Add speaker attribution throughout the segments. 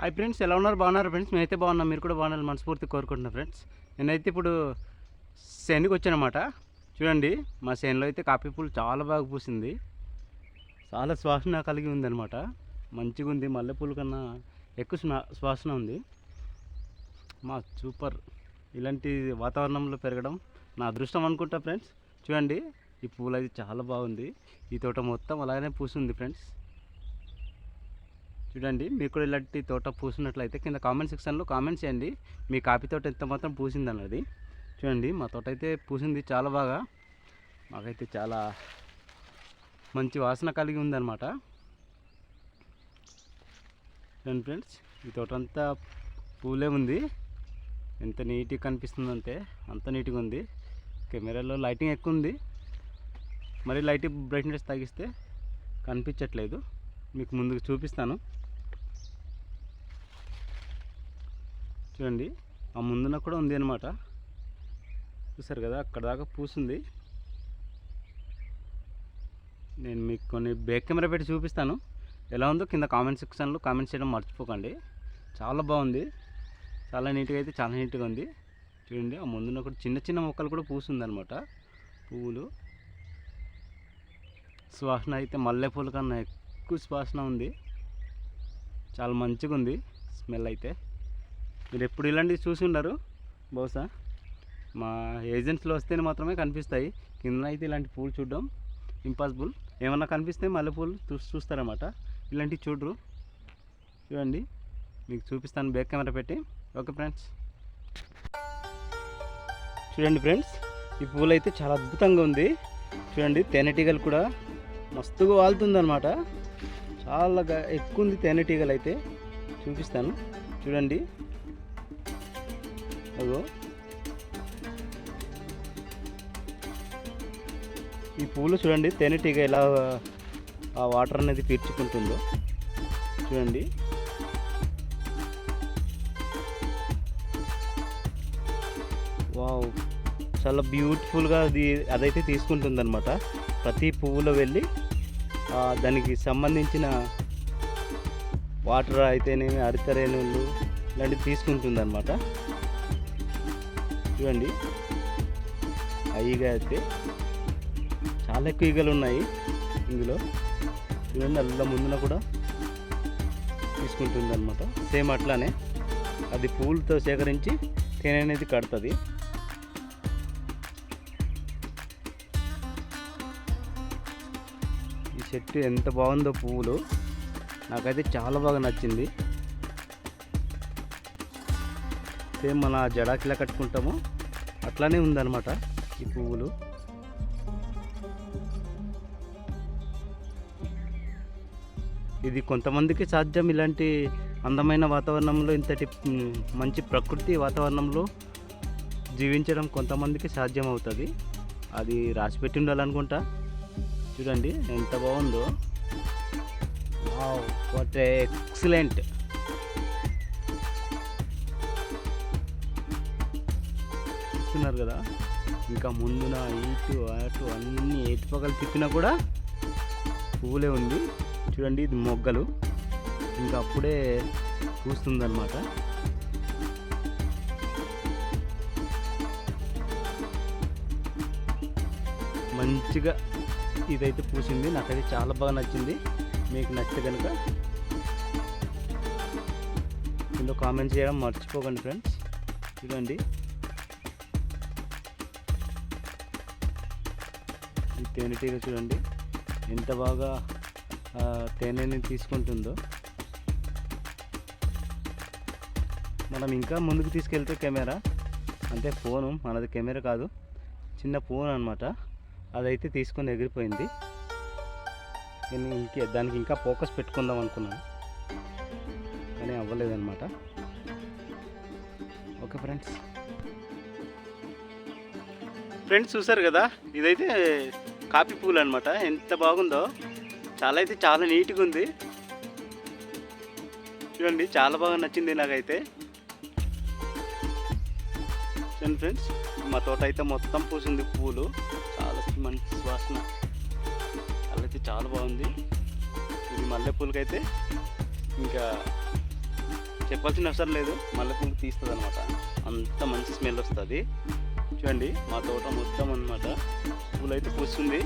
Speaker 1: Hi friends ఎలా ఉన్నారు? బాగున్నారు ఫ్రెండ్స్? నేనైతే బాగున్నాను మీరు కూడా బాగున్నారు మనస్ఫూర్తి కోరుకుంటున్నాను ఫ్రెండ్స్. నేనైతే ఇప్పుడు శనికి వచ్చానమాట. చూడండి మా శనిలో అయితే కాఫీ పూలు చాలా బాగా పూసింది. చాలా శ్వాసన కలిగి ఉందన్నమాట. మంచిగా ఉంది. మల్లెపూల కన్నా ఎక్కువ శ్వాసన ఉంది. మా సూపర్. ఇలాంటి వాతావరణంలో పెరగడం నా అదృష్టం అనుకుంటా ఫ్రెండ్స్. చూడండి ఈ పూలు అయితే చాలా బాగుంది. ఈ తోట మొత్తం అలాగనే పూసింది ఫ్రెండ్స్. చూడండి మీకు కూడా ఇలాంటి తోట పూసినట్లయితే కింద కామెంట్ సెక్షన్లో కామెంట్ చేయండి. మీ కాఫీ తోట ఎంత మాత్రం పూసింది అన్నది చూడండి మా తోట అయితే పూసింది చాలా బాగా. మాకైతే చాలా మంచి వాసన కలిగి ఉందన్నమాట. చూడండి ఫ్రెండ్స్ ఈ తోట అంతా పూలే ఉంది. ఎంత నీట్గా కనిపిస్తుందంటే అంత నీట్గా ఉంది. కెమెరాలో లైటింగ్ ఎక్కువ ఉంది. మరి లైట్ బ్రైట్నెస్ తగ్గిస్తే కనిపించట్లేదు. మీకు ముందుకు చూపిస్తాను. చూడండి ఆ ముందున కూడా ఉంది అనమాట చూసారు కదా అక్కడ దాకా పూసింది. నేను మీకు కొన్ని బ్యాక్ కెమెరా పెట్టి చూపిస్తాను. ఎలా ఉందో కింద కామెంట్ సెక్షన్లో కామెంట్ చేయడం మర్చిపోకండి. చాలా బాగుంది. చాలా నీట్గా అయితే చాలా నీట్గా ఉంది. చూడండి ఆ ముందున కూడా చిన్న చిన్న మొక్కలు కూడా పూసింది అనమాట పువ్వులు. సువాసన అయితే మల్లెపూల కన్నా ఎక్కువ సువాసన ఉంది. చాలా మంచిగా ఉంది స్మెల్ అయితే. మీరు ఎప్పుడు ఇలాంటివి చూసి ఉండరు. బహుశా మా ఏజెంట్స్లో వస్తేనే మాత్రమే కనిపిస్తాయి. కింద అయితే ఇలాంటి పూలు చూడడం ఇంపాసిబుల్ ఏమన్నా కనిపిస్తే మల్లెపూలు చూ చూస్తారన్నమాట. ఇలాంటివి చూడరు. చూడండి. మీకు చూపిస్తాను బ్యాక్ కెమెరా పెట్టి. Okay friends. చూడండి ఫ్రెండ్స్ ఈ పూలు అయితే చాలా అద్భుతంగా ఉంది. చూడండి తేనెటీగలు కూడా మస్తుగా వాళ్తుందన్నమాట. చాలా ఎక్కువ ఉంది తేనెటీగలు అయితే. చూపిస్తాను. చూడండి. అదో. ఈ పూలు చూడండి తేనెటీగ ఎలా ఆ వాటర్ అనేది పీల్చుకుంటుందో. చూడండి. వావ్. చాలా బ్యూటిఫుల్గా అది అదైతే తీసుకుంటుందన్నమాట. ప్రతి పువ్వులో వెళ్ళి దానికి సంబంధించిన వాటర్ అయితేనేమి హరితరేణులు ఇలాంటివి తీసుకుంటుందన్నమాట. చూడండి. ఆ ఈగ అయితే చాలా ఎక్కువ ఈగలు ఉన్నాయి ఇందులో. చూడండి అల్ల ముందున కూడా తీసుకుంటుంది అనమాట సేమ్ అట్లానే అది పూలతో సేకరించి తేనె అనేది కడుతుంది. ఈ చెట్టు ఎంత బాగుందో పువ్వులు నాకైతే చాలా బాగా నచ్చింది. సేమ్ మన జడాకిలా కట్టుకుంటామో అట్లానే ఉందన్నమాట ఈ పువ్వులు. ఇది కొంతమందికి సాధ్యం ఇలాంటి అందమైన వాతావరణంలో ఇంతటి మంచి ప్రకృతి వాతావరణంలో జీవించడం కొంతమందికి సాధ్యం అవుతుంది అది రాసిపెట్టి ఉండాలనుకుంటా. చూడండి ఎంత బాగుందో. What excellent. చూస్తున్నారు కదా. ఇంకా ముందున ఇటు అటు అన్ని ఎటు తిప్పినా కూడా పువ్వులే ఉంది. చూడండి ఇది మొగ్గలు. ఇంకా అప్పుడే పూస్తుందన్నమాట. మంచిగా ఇదైతే పూసింది. నాకైతే చాలా బాగా నచ్చింది. మీకు నచ్చితే కనుక ఇందులో కామెంట్ చేయడం మర్చిపోకండి ఫ్రెండ్స్. చూడండి ఈ తేనెటీగ చూడండి. ఎంత బాగా తేనెని తీసుకుంటుందో. మనం ఇంకా ముందుకు తీసుకెళ్తే కెమెరా. అంటే ఫోను మనది కెమెరా కాదు. చిన్న ఫోన్ అనమాట అదైతే తీసుకొని ఎగిరిపోయింది. నేను ఇంకే దానికి ఇంకా ఫోకస్ పెట్టుకుందాం అనుకున్నాను. కానీ అవ్వలేదన్నమాట. Okay friends. ఫ్రెండ్స్ చూసారు కదా ఇదైతే కాఫీ పూలు అనమాట ఎంత బాగుందో. చాలా అయితే చాలా నీట్గా ఉంది. చూడండి చాలా బాగా నచ్చింది నాకైతే. చూడండి ఫ్రెండ్స్ మా తోట అయితే మొత్తం పూసింది పూలు. చాలా మంచి సువాసన. చాలా అయితే చాలా బాగుంది. ఇది మల్లెపూలకైతే ఇంకా చెప్పాల్సిన అవసరం లేదు. మల్లెపూలు తీస్తుంది అనమాట అంత మంచి స్మెల్ వస్తుంది. చూడండి మా తోట మొత్తం అనమాట పూలైతే పూస్తుంది.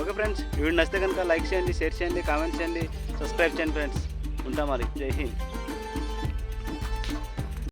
Speaker 1: ఓకే ఫ్రెండ్స్ వీడియో నచ్చితే కనుక లైక్ చేయండి షేర్ చేయండి కామెంట్ చేయండి సబ్స్క్రైబ్ చేయండి ఫ్రెండ్స్. ఉంటాం మరి. జై హింద్.